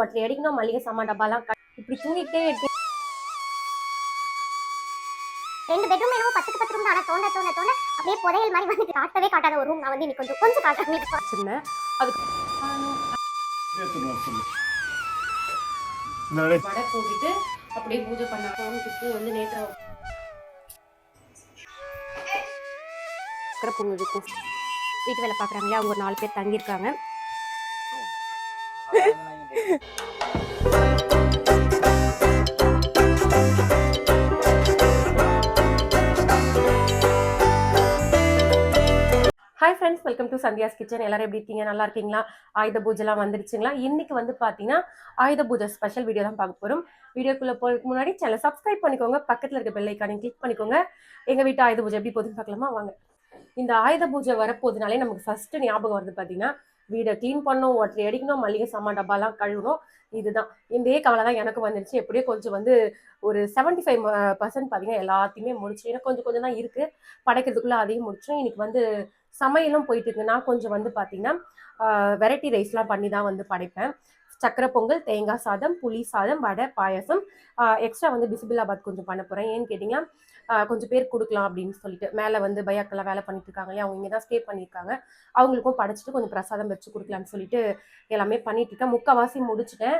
ஒருத்தர் அடிக்கணும் மளிகை சாமான் டப்பாலாம் இப்படி தூங்கிட்டே இருக்கு. ரெண்டு பெட்ரூம் என்னமோ பத்துக்கு பத்து ரூம் ஆனா தோண்ட தோண்ட தோண்ட அப்படியே புதையல் மாதிரி வந்து காட்டவே காட்டாத ஒரு ரூம் நான் வந்து இன்னைக்கு கொஞ்சம் கொஞ்சம் காட்டுறேன். இந்த வேலை வடை போட்டுட்டு அப்படியே பூஜை பண்ண பூ வந்து நேற்று வீட்டு வேலை பார்க்குறாங்களே அவங்க ஒரு நாலு பேர் தங்கியிருக்காங்க. Hi friends welcome to Sandhya's kitchen எல்லாரும் எப்படி இருக்கீங்க? நல்லா இருக்கீங்களா? ஆயுத பூஜைலாம் வந்துருச்சுங்களா? இன்னைக்கு வந்து பார்த்தீங்கன்னா ஆயுத பூஜை ஸ்பெஷல் வீடியோ தான் பார்க்க போகிறோம் வீடியோக்குள்ளே போகிறதுக்கு முன்னாடி சேனல் சப்ஸ்கிரைப் பண்ணிக்கோங்க. பக்கத்தில் இருக்க பெல் ஐக்கானே கிளிக் பண்ணிக்கோங்க. எங்கள் வீட்டு ஆயுத பூஜை எப்படி போகுதுன்னு பார்க்கலாமா? வாங்க. இந்த ஆயுத பூஜை வரப்போதுனாலே நமக்கு ஃபர்ஸ்ட் ஞாபகம் வருது பார்த்தீங்கன்னா வீடை க்ளீன் பண்ணணும் ஒற்றை அடிக்கணும் மளிகை சாமான் டப்பாலாம் கழுவணும் இதுதான். இதே கவலை தான் எனக்கு வந்துருச்சு. எப்படியோ கொஞ்சம் வந்து ஒரு செவன்ட்டி ஃபைவ் பர்சன்ட் பார்த்தீங்கன்னா எல்லாத்தையுமே முடிச்சு ஏன்னா கொஞ்சம் கொஞ்சம் தான் இருக்குது படைக்கிறதுக்குள்ளே அதையும் முடிச்சோம் இன்னைக்கு வந்து சமையலும் போயிட்டு இருக்கு. நான் கொஞ்சம் வந்து பார்த்தீங்கன்னா வெரைட்டி ரைஸ்லாம் பண்ணி தான் வந்து படைப்பேன். சக்கரை பொங்கல் தேங்காய் சாதம் புளி சாதம் வடை பாயசம். எக்ஸ்ட்ரா வந்து பிசிபிலாபாத் கொஞ்சம் பண்ண போகிறேன் ஏன்னு கேட்டிங்கன்னா கொஞ்சம் பேர் கொடுக்கலாம் அப்படின்னு சொல்லிட்டு. மேலே வந்து பையாக்கெல்லாம் வேலை பண்ணிட்டு இருக்காங்க இல்லையா? அவங்க இங்கே தான் ஸ்டே பண்ணியிருக்காங்க. அவங்களுக்கும் படைச்சிட்டு கொஞ்சம் பிரசாதம் வச்சு கொடுக்கலாம்னு சொல்லிட்டு எல்லாமே பண்ணிட்டு இருக்கேன். முக்கால்வாசி முடிச்சிட்டேன்.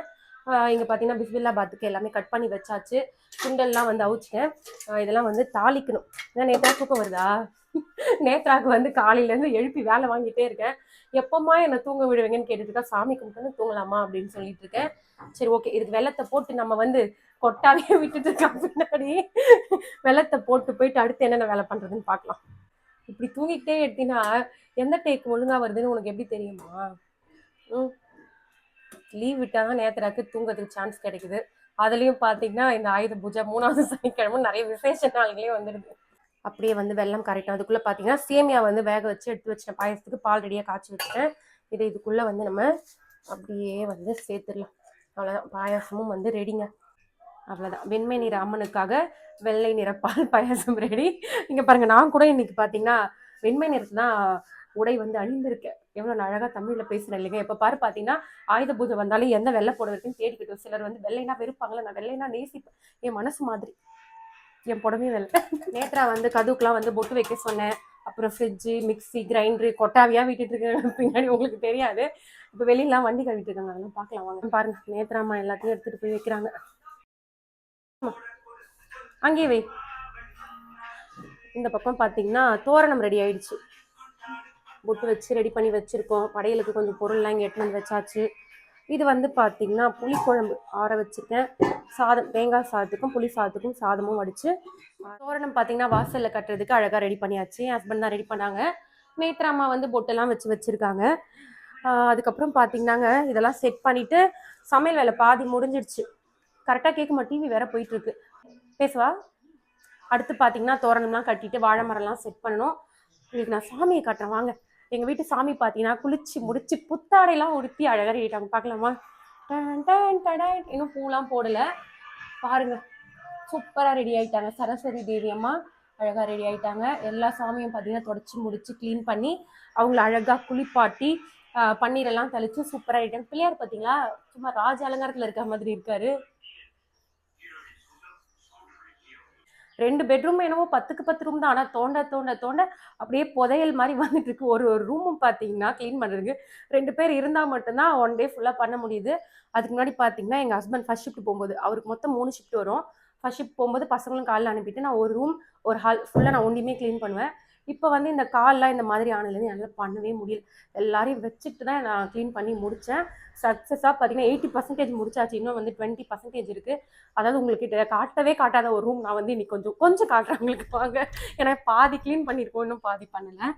இங்கே பார்த்தீங்கன்னா பிஸ்பில்லாபாத்துக்கு எல்லாமே கட் பண்ணி வச்சாச்சு. சுண்டல்லாம் வந்து அவிச்சிட்டேன். இதெல்லாம் வந்து தாளிக்கணும். ஏன்னா நேற்றா தூக்கம் வருதா? நேத்ராக்கு வந்து காலையிலேருந்து எழுப்பி வேலை வாங்கிட்டே இருக்கேன். எப்பமா என்னை தூங்க விடுவீங்கன்னு கேட்டுட்டு இருக்கா சாமி கும்பிட்டு தூங்கலாமா அப்படின்னு சொல்லிட்டு இருக்கேன். சரி ஓகே இதுக்கு வெள்ளத்தை போட்டு நம்ம வந்து கொட்டாவே விட்டுட்டு இருக்கோம் பின்னாடி? வெள்ளத்தை போட்டு போயிட்டு அடுத்து என்னென்ன வேலை பண்ணுறதுன்னு பார்க்கலாம் இப்படி தூங்கிட்டே எடுத்தீங்கன்னா எந்த டேக் ஒழுங்கா வருதுன்னு உனக்கு எப்படி தெரியுமா? ம். லீவ் விட்டால் தான் நேத்திராக்கு தூங்குறதுக்கு சான்ஸ் கிடைக்குது. அதுலேயும் பார்த்தீங்கன்னா இந்த ஆயுத பூஜை மூணாவது சனிக்கிழமை நிறைய விசேஷ நாள்களே வந்துடுது அப்படியே வந்து வெள்ளம் கரெக்டாக அதுக்குள்ளே பார்த்தீங்கன்னா சேமியா வந்து வேக வச்சு எடுத்து வச்சிட்டேன் பாயசத்துக்கு பால் ரெடியாக காய்ச்சி வச்சுட்டேன். இதை இதுக்குள்ளே வந்து நம்ம அப்படியே வந்து சேர்த்துடலாம். அவ்வளோதான் பாயாசமும் வந்து ரெடிங்க அவ்வளோதான். வெண்மை நிற அம்மனுக்காக வெள்ளை நிற பால் பாயாசம் ரெடி இங்கே பாருங்கள் நான் கூட இன்னைக்கு பார்த்தீங்கன்னா வெண்மை நிறத்து தான் உடை வந்து அணிந்திருக்க. எவ்வளோ நான் அழகாக தமிழில் பேசுகிறேன் இல்லைங்க. இப்போ பாரு பார்த்தீங்கன்னா ஆயுத பூஜை வந்தாலும் எந்த வெள்ளை புடவை இருக்குன்னு தேடிக்கிட்டோம். சிலர் வந்து வெள்ளைனா வெறுப்பாங்களே நான் வெள்ளைனா நேசிப்பேன் என் மனசு மாதிரி. என் புடவையும் வெள்ளை. நேத்ரா வந்து கதுக்கெலாம் வந்து பொட்டு வைக்க சொன்னேன். அப்புறம் ஃப்ரிட்ஜு மிக்ஸி கிரைண்டரு கொட்டாவியாக விட்டுட்டு இருக்கேன் பின்னாடி உங்களுக்கு தெரியாது. இப்போ வெளியெல்லாம் வண்டி கழுவிட்டு இருக்காங்க அதெல்லாம் பார்க்கலாம் வாங்க. பாருங்க. நேத்ராமா எல்லாத்தையும் எடுத்துகிட்டு போய் வைக்கிறாங்க. அங்கேயே வை. இந்த பக்கம் பார்த்தீங்கன்னா தோரணம் ரெடி ஆயிடுச்சு. பொட்டு வச்சு ரெடி பண்ணி வச்சுருக்கோம். படையலுக்கு கொஞ்சம் பொருள்லாம் இங்கே எடுத்துன்னு வந்து வச்சாச்சு. இது வந்து பார்த்தீங்கன்னா புளிக்குழம்பு ஆற வச்சுருக்கேன் சாதம் தேங்காய் சாதத்துக்கும் புளி சாதத்துக்கும் சாதமும் வடித்து தோரணம் பார்த்தீங்கன்னா வாசலில் கட்டுறதுக்கு அழகாக ரெடி பண்ணியாச்சு. என் ஹஸ்பண்ட் தான் ரெடி பண்ணாங்க. நேத்ராமா வந்து பொட்டெல்லாம் வச்சு வச்சுருக்காங்க. அதுக்கப்புறம் பார்த்திங்கன்னாங்க இதெல்லாம் செட் பண்ணிவிட்டு சமையல் வேலை பாதி முடிஞ்சிடுச்சு. கரெக்டாக கேட்குமா டிவி வேறு போயிட்டுருக்கு. பேசுவா? அடுத்து பார்த்தீங்கன்னா தோரணம்லாம் கட்டிட்டு வாழை மரம்லாம் செட் பண்ணணும். உங்களுக்கு நான் சாமியை காட்டுறேன். வாங்க. எங்கள் வீட்டு சாமி பார்த்தீங்கன்னா குளிச்சு முடிச்சு புத்தாடையெல்லாம் உடுத்தி அழகாக ரெடிட்டாங்க பார்க்கலாமா? டன் டன் டடன். இன்னும் பூலாம் போடலை. பாருங்க. சூப்பராக ரெடி ஆயிட்டாங்க. சரஸ்வதி தேவி அம்மா அழகாக ரெடி ஆயிட்டாங்க. எல்லா சாமியும் பார்த்தீங்கன்னா தொடச்சி முடிச்சு க்ளீன் பண்ணி அவங்கள அழகாக குளிப்பாட்டி பன்னீரெல்லாம் தெளிச்சு சூப்பராக ஆயிட்டாங்க. பிள்ளையார் பார்த்தீங்களா சும்மா ராஜ அலங்காரத்தில் இருக்க மாதிரி இருக்காரு. ரெண்டு பெட்ரூம் என்னவோ பத்துக்கு பத்து ரூம் தான். ஆனால் தோண்ட தோண்ட தோண்ட அப்படியே புதையல் மாதிரி வந்துட்டு இருக்கு. ஒரு ஒரு ரூமும் பார்த்தீங்கன்னா க்ளீன் பண்ணுறதுக்கு ரெண்டு பேர் இருந்தால் மட்டும்தான் ஒன் டே ஃபுல்லாக பண்ண முடியுது. அதுக்கு முன்னாடி பார்த்தீங்கன்னா எங்கள் ஹஸ்பண்ட் ஃபர்ஸ்ட் ஷிஃப்ட் போகும்போது அவருக்கு மொத்தம் மூணு ஷிஃப்ட் வரும். ஃபர்ஸ்ட் ஷிஃப்ட் போகும்போது பசங்களும் காலைல அனுப்பிட்டு நான் ஒரு ரூம் ஒரு ஹால் ஃபுல்லாக நான் ஒன்றியுமே க்ளீன் பண்ணுவேன். இப்போ வந்து இந்த கால்லாம் இந்த மாதிரி ஆனதுலேருந்து என்னால் பண்ணவே முடியல. எல்லாரையும் வச்சுட்டு தான் நான் க்ளீன் பண்ணி முடித்தேன் சக்ஸஸாக பார்த்தீங்கன்னா எயிட்டி பர்சன்டேஜ் முடிச்சாச்சு. இன்னும் வந்து டுவெண்ட்டி பர்சன்டேஜ் இருக்குது அதாவது உங்களுக்கு கிட்ட காட்டவே காட்டாத ஒரு ரூம் நான் வந்து இன்னைக்கு கொஞ்சம் கொஞ்சம் காட்டுறேன் உங்களுக்கு வாங்க. ஏன்னா பாதி க்ளீன் பண்ணியிருக்கோம் இன்னும் பாதி பண்ணலை.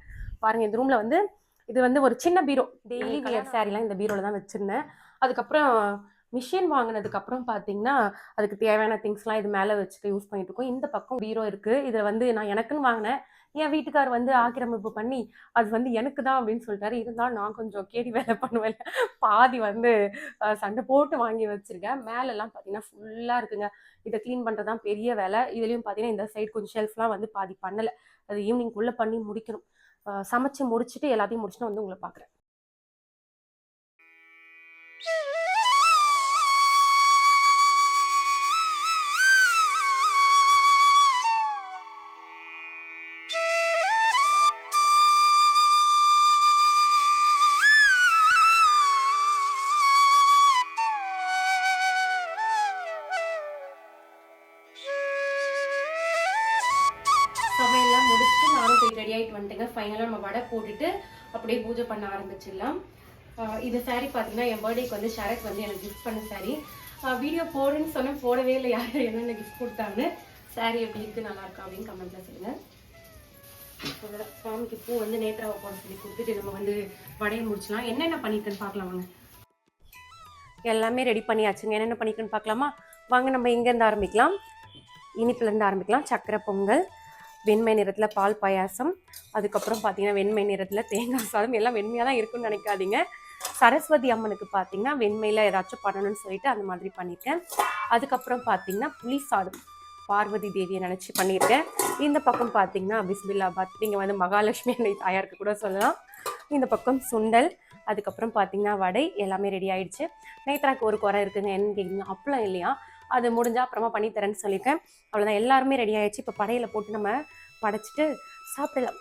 பாருங்கள் இந்த ரூமில் வந்து இது வந்து ஒரு சின்ன பீரோ. டெய்லி வியர் சாரீலாம் இந்த பீரோவில் தான் வச்சுருந்தேன். அதுக்கப்புறம் மிஷின் வாங்கினதுக்கப்புறம் பார்த்தீங்கன்னா அதுக்கு தேவையான திங்ஸ்லாம் இது மேலே வச்சுட்டு யூஸ் பண்ணிட்டு இருக்கோம். இந்த பக்கம் பீரோ இருக்குது இதை வந்து நான் எனக்குன்னு வாங்கினேன். என் வீட்டுக்கார் வந்து ஆக்கிரமிப்பு பண்ணி அது வந்து எனக்கு தான் அப்படின்னு சொல்லிட்டாரு. இருந்தாலும் நான் கொஞ்சம் கேடி வேலை பண்ணுவேன். பாதி வந்து சண்டை போட்டு வாங்கி வச்சிருக்கேன். மேலெல்லாம் பார்த்தீங்கன்னா ஃபுல்லாக இருக்குங்க. இதை க்ளீன் பண்ணுறது தான் பெரிய வேலை. இதுலேயும் பார்த்தீங்கன்னா இந்த சைடு கொஞ்சம் ஷெல்ஃப்லாம் வந்து பாதி பண்ணலை. அது ஈவினிங்குள்ளே பண்ணி முடிக்கணும். சமைச்சு முடிச்சுட்டு எல்லாத்தையும் முடிச்சுட்டு வந்து உங்களை பார்க்குறேன் முடிச்சுட்டு நானும் போய் ரெடி ஆகிட்டு வந்துட்டுங்க. ஃபைனலாக நம்ம வடை போட்டுட்டு அப்படியே பூஜை பண்ண ஆரம்பிச்சிடலாம். இந்த saree பார்த்தீங்கன்னா என் பர்த்டேக்கு வந்து ஷரத் வந்து எனக்கு கிஃப்ட் பண்ண saree. வீடியோ போடுன்னு சொன்னால் போடவே இல்லை. யார் என்னென்ன கிஃப்ட் கொடுத்தாங்க saree எப்படி இருக்குது நல்லாயிருக்கா அப்படின்னு கமெண்ட்டில் சொல்லுங்கள் சாமிக்கு பூ வந்து நேத்ராவை போட சொல்லி கொடுத்துட்டு நம்ம வந்து வடையை முடிச்சலாம். என்னென்ன பண்ணிருக்குன்னு பார்க்கலாம் வாங்க. எல்லாமே ரெடி பண்ணியாச்சுங்க. என்னென்ன பண்ணிருக்குன்னு பார்க்கலாமா? வாங்க நம்ம இங்கேருந்து ஆரம்பிக்கலாம். இனிப்புலேருந்து ஆரம்பிக்கலாம். சக்கரை பொங்கல். வெண்மை நிறத்தில் பால் பாயாசம் அதுக்கப்புறம் பார்த்தீங்கன்னா வெண்மை நிறத்தில் தேங்காய் சாதம் எல்லாம் வெண்மையாக தான் இருக்குன்னு நினைக்காதீங்க. சரஸ்வதி அம்மனுக்கு பார்த்தீங்கன்னா வெண்மையில் ஏதாச்சும் பண்ணணும்னு சொல்லிட்டு அந்த மாதிரி பண்ணியிருக்கேன் அதுக்கப்புறம் பார்த்தீங்கன்னா புளி சாதம் பார்வதி தேவியை நினச்சி பண்ணியிருக்கேன். இந்த பக்கம் பார்த்தீங்கன்னா பிஸ்மில்லாபாத் நீங்கள் வந்து மகாலட்சுமி அன்னை தாயாருக்கு கூட சொல்லலாம். இந்த பக்கம் சுண்டல் அதுக்கப்புறம் பார்த்தீங்கன்னா வடை எல்லாமே ரெடி ஆயிடுச்சு. நேத்ராக்கு ஒரு குறை இருக்குங்க என்னன்னு கேட்குறீங்க அப்பளம் இல்லையா? அது முடிஞ்சா அப்புறமா பண்ணித்தரேன்னு சொல்லியிருக்கேன். அவ்வளோதான் எல்லாருமே ரெடி ஆயிடுச்சு. இப்போ படையில போட்டு நம்ம படைச்சிட்டு சாப்பிடலாம்.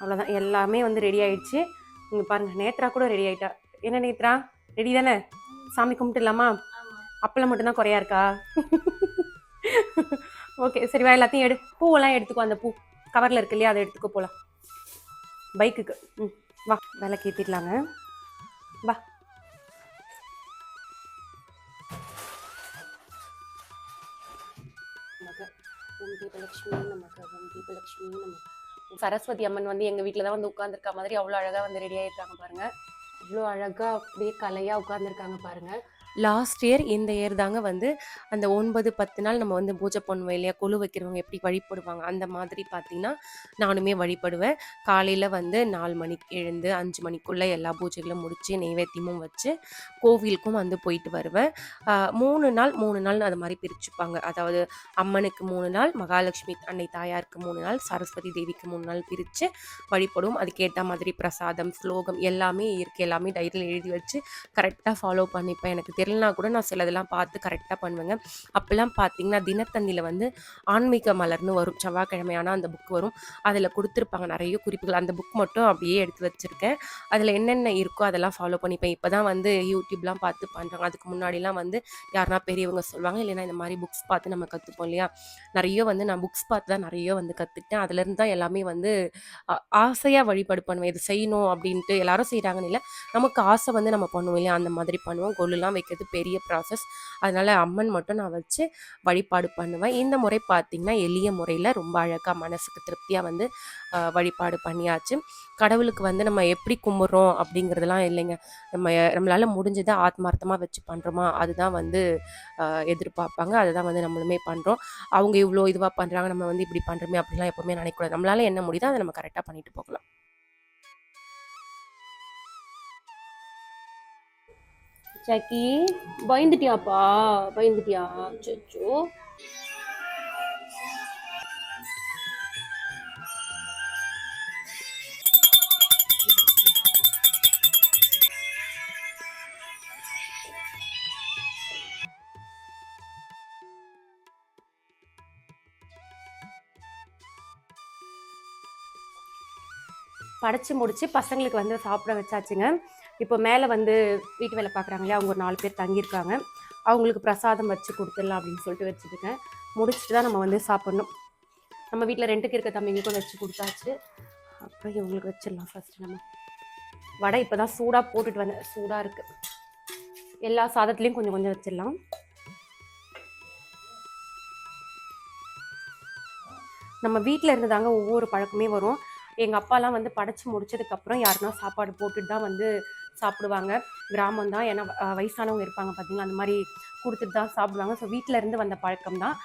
அவ்வளோதான் எல்லாமே வந்து ரெடி ஆயிடுச்சு. இங்கே பாருங்க நேத்ரா கூட ரெடி ஆயிட்டா. என்ன நேத்ரா? ரெடி தானே? சாமி கும்பிட்டுலாமா அப்பளம் மட்டும்தான் குறையா இருக்கா? ஓகே சரி வா எல்லாத்தையும் எடு. பூவெல்லாம் எடுத்துக்கோ அந்த பூ. கவரில் இருக்கு இல்லையா அதை எடுத்துக்கோ போகலாம் பைக்குக்கு. ம் வா. விளக்கு ஏற்றிடலாங்க வா. தீபலட்சுமி நமக்கு தீபலட்சுமி நமக சரஸ்வதி அம்மன் வந்து எங்கள் வீட்டில் தான் வந்து உட்காந்துருக்க மாதிரி அவ்வளோ அழகாக வந்து ரெடி ஆகிருக்காங்க பாருங்க. அவ்வளோ அழகாக அப்படியே கலையாக உட்காந்துருக்காங்க பாருங்க. லாஸ்ட் இயர் இந்த இயர் தாங்க வந்து அந்த ஒன்பது பத்து நாள் நம்ம வந்து பூஜை பண்ணுவோம் இல்லையா? கொழு வைக்கிறவங்க எப்படி வழிபடுவாங்க? அந்த மாதிரி பார்த்தீங்கன்னா நானுமே வழிபடுவேன். காலையில் வந்து நாலு மணிக்கு எழுந்து அஞ்சு மணிக்குள்ளே எல்லா பூஜைகளும் முடித்து நெய்வேத்தியமும் வச்சு கோவிலுக்கும் வந்து போயிட்டு வருவேன். மூணு நாள் மூணு நாள் அது மாதிரி பிரிச்சுப்பாங்க. அதாவது அம்மனுக்கு மூணு நாள் மகாலட்சுமி அன்னை தாயாருக்கு மூணு நாள் சரஸ்வதி தேவிக்கு மூணு நாள் பிரித்து வழிபடும் அதுக்கேற்ற மாதிரி பிரசாதம் ஸ்லோகம் எல்லாமே இருக்குது எல்லாமே டைரியில் எழுதி வச்சு கரெக்டாக ஃபாலோ பண்ணிப்பேன். எனக்கு தெரியலனா கூட நான் சிலதெல்லாம் பார்த்து கரெக்டாக பண்ணுவேங்க. அப்போல்லாம் பார்த்தீங்கன்னா தினத்தந்தியில் வந்து ஆன்மீக மலர்னு வரும். செவ்வாய்க்கிழமை ஆனால் அந்த புக் வரும். அதில் கொடுத்துருப்பாங்க நிறைய குறிப்புகள். அந்த புக் மட்டும் அப்படியே எடுத்து வச்சுருக்கேன். அதில் என்னென்ன இருக்கோ அதெல்லாம் ஃபாலோ பண்ணிப்பேன். இப்போ தான் வந்து யூடியூப்லாம் பார்த்து பண்ணுறாங்க அதுக்கு முன்னாடிலாம் வந்து யாருனா பெரியவங்க சொல்லுவாங்க இல்லைன்னா இந்த மாதிரி புக்ஸ் பார்த்து நம்ம கற்றுப்போம் இல்லையா? நிறைய வந்து நான் புக்ஸ் பார்த்து தான் நிறைய வந்து கற்றுக்கிட்டேன் அதுலேருந்து தான் எல்லாமே வந்து ஆசையாக வழிபாடு பண்ணுவேன் இது செய்யணும் அப்படின்ட்டு எல்லாரும் செய்கிறாங்கன்னு இல்லை. நமக்கு ஆசை வந்து நம்ம பண்ணுவோம் இல்லையா? அந்த மாதிரி பண்ணுவோம். கொள்ளுலாம் வைக்கிறது பெரிய ப்ராசஸ் அதனால் அம்மன் மட்டும் நான் வச்சு வழிபாடு பண்ணுவேன். இந்த முறை பார்த்திங்கன்னா எளிய முறையில் ரொம்ப அழகாக மனசுக்கு திருப்தியாக வந்து வழிபாடு பண்ணியாச்சு. கடவுளுக்கு வந்து நம்ம எப்படி கும்பிட்றோம் அப்படிங்கிறதுலாம் இல்லைங்க. நம்ம நம்மளால் முடிஞ்சதை ஆத்மார்த்தமாக வச்சு பண்ணுறோமா அதுதான் வந்து எதிர்பார்ப்பாங்க. அதுதான் வந்து நம்மளுமே பண்ணுறோம் அவங்க இவ்வளோ இதுவாக பண்ணுறாங்க நம்ம வந்து இப்படி பண்ணுறோமே அப்படிலாம் எப்போவுமே நினைக்கக்கூடாது. நம்மளால் என்ன முடியுதோ அதை நம்ம கரெக்டாக பண்ணிட்டு போகலாம். ஜாக்கி பயந்துட்டியாப்பா? பயந்துட்டியா? அச்சோ படைச்சு முடிச்சு பசங்களுக்கு வந்து சாப்பிட வச்சாச்சுங்க. இப்போ மேலே வந்து வீட்டு வேலை பார்க்குறாங்க இல்லையா? அவங்க ஒரு நாலு பேர் தங்கியிருக்காங்க. அவங்களுக்கு பிரசாதம் வச்சு கொடுத்துடலாம் அப்படின்னு சொல்லிட்டு வச்சுருக்கேன் முடிச்சுட்டு தான் நம்ம வந்து சாப்பிட்ணும். நம்ம வீட்டில் ரெண்டுக்கு இருக்க தம்பிங்களுக்கும் வச்சு கொடுத்தாச்சு. அப்புறம் இவங்களுக்கு வச்சிடலாம் ஃபஸ்ட்டு நம்ம. வடை இப்போ தான் சூடாக போட்டுட்டு வந்தேன். சூடாக இருக்குது எல்லா சாதத்துலேயும் கொஞ்சம் கொஞ்சம் வச்சிடலாம். நம்ம வீட்டில் இருந்து தாங்க ஒவ்வொரு பழக்கமே வரும். எங்கள் அப்பாலாம் வந்து படைச்சி முடிச்சதுக்கப்புறம் யாருன்னா சாப்பாடு போட்டுட்டு தான் வந்து சாப்பிடுவாங்க. கிராமம் தான் ஏன்னா வயசானவங்க இருப்பாங்க பார்த்தீங்களா அந்த மாதிரி கொடுத்துட்டு தான் சாப்பிடுவாங்க. ஸோ வீட்டில் இருந்து வந்த பழக்கம் தான்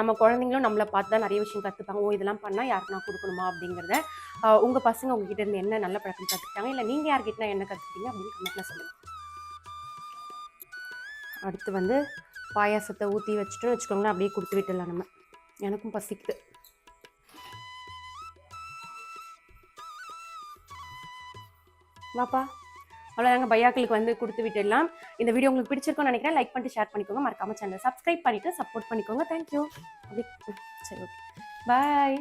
நம்ம குழந்தைங்களும் நம்மளை பார்த்து தான் நிறைய விஷயம் கற்றுப்பாங்க ஓ இதெல்லாம் பண்ணால் யாருக்குனா கொடுக்கணுமா அப்படிங்கிறத உங்கள் பசங்க உங்ககிட்ட இருந்து என்ன நல்ல பழக்கம் கற்றுக்கிட்டாங்க இல்லை நீங்கள் யார்கிட்டனா என்ன கற்றுக்கிட்டீங்க அப்படின்னு கமெண்ட்டில் சொல்லுங்கள் அடுத்து வந்து பாயாசத்தை ஊற்றி வச்சுட்டு வச்சுக்கோங்களேன். அப்படியே கொடுத்து விட்டுடலாம் நம்ம. எனக்கும் பசிக்குது. வாப்பா. அவ்வளோதாங்க பையாக்களுக்கு வந்து கொடுத்து விட்டுடலாம். இந்த வீடியோ உங்களுக்கு பிடிச்சிருக்கோம்னு நினைக்கிறேன். லைக் பண்ணிட்டு ஷேர் பண்ணிக்கோங்க. மறக்காம சேனல் சப்ஸ்கிரைப் பண்ணிட்டு சப்போர்ட் பண்ணிக்கோங்க. தேங்க்யூ சரி ஓகே பாய்